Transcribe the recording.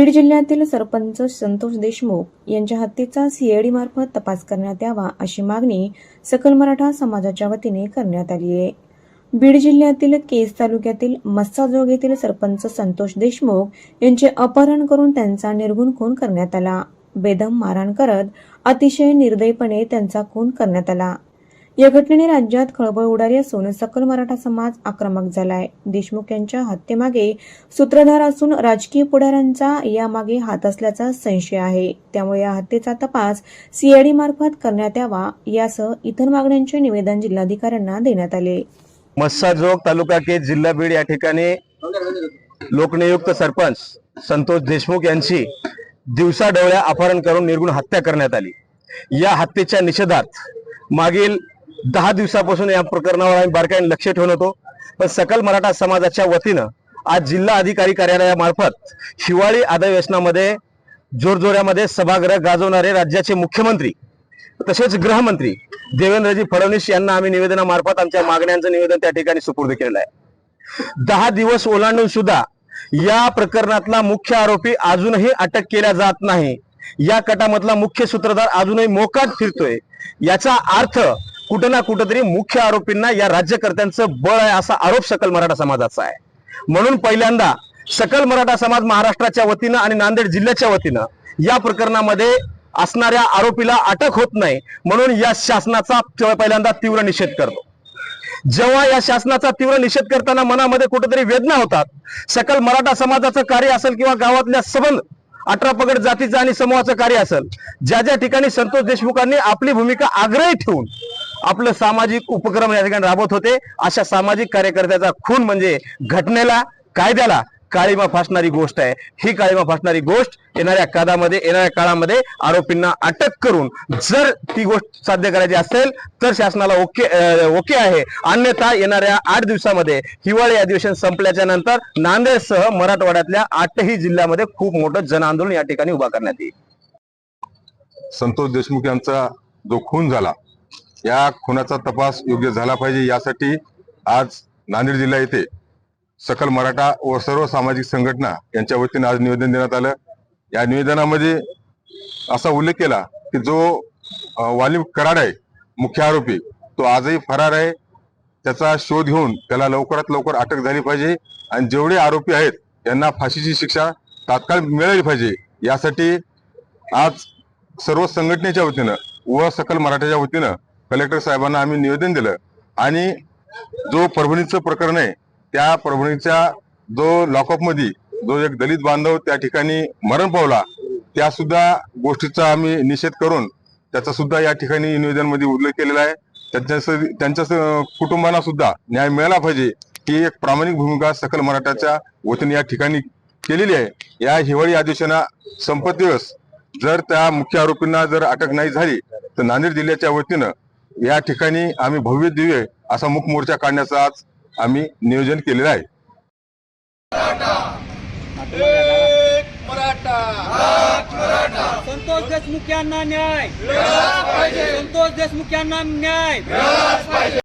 बीड जिल्ह्यातील सरपंच संतोष देशमुख यांच्या हत्येचा सीआयडी मार्फत तपास करण्यात यावा अशी मागणी सकल मराठा समाजाच्या वतीने करण्यात आली आहे. बीड जिल्ह्यातील केज तालुक्यातील मस्साजोग येथील सरपंच संतोष देशमुख यांचे अपहरण करून त्यांचा निर्गुण खून करण्यात आला. बेदम मारहाण करत अतिशय निर्दयीपणे त्यांचा खून करण्यात आला. या घटनेने राज्यात खळबळ उडाली असून सकल मराठा समाज आक्रमक झालाय. देशमुख यांच्या हत्येमागे सूत्रधार असून राजकीय पुढाऱ्यांचा यामागे हात असल्याचा संशय आहे. त्यामुळे या हत्येचा तपास सीआयडी मार्फत करण्यात यावा यासह इतर मागण्यांचे निवेदन जिल्हाधिकाऱ्यांना देण्यात आले. मस्साजोग तालुका के जिल्हा बीड या ठिकाणी लोकनियुक्त सरपंच संतोष देशमुख यांची दिवसा डोळ्या अपहरण करून निर्गुण हत्या करण्यात आली. या हत्येच्या निषेधात मागील दहा दिवसापासून या प्रकरणावर आम्ही बारकाईने लक्ष ठेवून होतो. पण सकल मराठा समाजाच्या वतीनं आज जिल्हा अधिकारी कार्यालयामार्फत हिवाळी अधिवेशनामध्ये जोरजोऱ्यामध्ये सभागृह गाजवणारे राज्याचे मुख्यमंत्री तसेच गृहमंत्री देवेंद्रजी फडणवीस यांना आम्ही निवेदनामार्फत आमच्या मागण्यांचं निवेदन त्या ठिकाणी सुपूर्द केलेलं आहे. दहा दिवस ओलांडून सुद्धा या प्रकरणातला मुख्य आरोपी अजूनही अटक केल्या जात नाही. या कटामधला मुख्य सूत्रधार अजूनही मोकाट फिरतोय. याचा अर्थ कुठं ना कुठंतरी मुख्य आरोपींना या राज्यकर्त्यांचं बळ आहे असा आरोप सकल मराठा समाजाचा आहे. म्हणून पहिल्यांदा सकल मराठा समाज महाराष्ट्राच्या वतीनं आणि नांदेड जिल्ह्याच्या वतीनं या प्रकरणामध्ये असणाऱ्या आरोपीला अटक होत नाही. म्हणून या शासनाचा पहिल्यांदा तीव्र निषेध करतो. जेव्हा या शासनाचा तीव्र निषेध करताना मनामध्ये कुठेतरी वेदना होतात सकल मराठा समाजाचं कार्य असेल किंवा गावातल्या सबंध अठरा पगड जातीचं आणि समूहाचं कार्य असेल ज्या ज्या ठिकाणी संतोष देशमुखांनी आपली भूमिका आग्रही ठेवून आपलं सामाजिक उपक्रम या ठिकाणी राबवत होते. अशा सामाजिक कार्यकर्त्याचा खून म्हणजे घटनेला कायद्याला काळीमा फासणारी गोष्ट आहे. ही काळीमा फासणारी गोष्ट येणाऱ्या काळामध्ये येणाऱ्या काळामध्ये आरोपींना अटक करून जर ती गोष्ट साध्य करायची असेल तर शासनाला ओके ओके आहे. अन्यथा येणाऱ्या आठ दिवसामध्ये हिवाळी अधिवेशन संपल्याच्या नंतर नांदेडसह मराठवाड्यातल्या आठही जिल्ह्यामध्ये खूप मोठं जन आंदोलन या ठिकाणी उभा करण्यात येईल. संतोष देशमुख यांचा जो खून झाला या खुनाचा तपास योग्य झाला पाहिजे यासाठी आज नांदेड जिल्हा येथे सकल मराठा व सर्व सामाजिक संघटना यांच्या वतीने आज निवेदन देण्यात आलं. या निवेदनामध्ये असा उल्लेख केला की जो वालिम कराड आहे मुख्य आरोपी तो आजही फरार आहे. त्याचा शोध घेऊन त्याला लवकरात लवकर अटक झाली पाहिजे आणि जेवढे आरोपी आहेत त्यांना फाशीची शिक्षा तात्काळ मिळाली पाहिजे यासाठी आज सर्व संघटनेच्या वतीनं व सकल मराठ्याच्या वतीनं कलेक्टर साहेबांना आम्ही निवेदन दिलं. आणि जो परभणीचं प्रकरण आहे त्या परभणीच्या जो लॉकअपमध्ये जो एक दलित बांधव त्या ठिकाणी मरण पावला त्या सुद्धा गोष्टीचा आम्ही निषेध करून त्याचा सुद्धा या ठिकाणी निवेदनमध्ये उल्लेख केलेला आहे. त्यांच्या त्यांच्या कुटुंबांना सुद्धा न्याय मिळाला पाहिजे ही एक प्रामाणिक भूमिका सकल मराठाच्या वतीने या ठिकाणी केलेली आहे. या हिवाळी अधिवेशना संपत दिवस जर त्या मुख्य आरोपींना जर अटक नाही झाली तर नांदेड जिल्ह्याच्या वतीनं या ठिकाणी आम्ही भव्य दिव्य असा मुख मोर्चा काढण्याचा आज आम्ही नियोजन केलेलं आहे. संतोष देशमुख यांना न्याय. संतोष देशमुख यांना न्याय.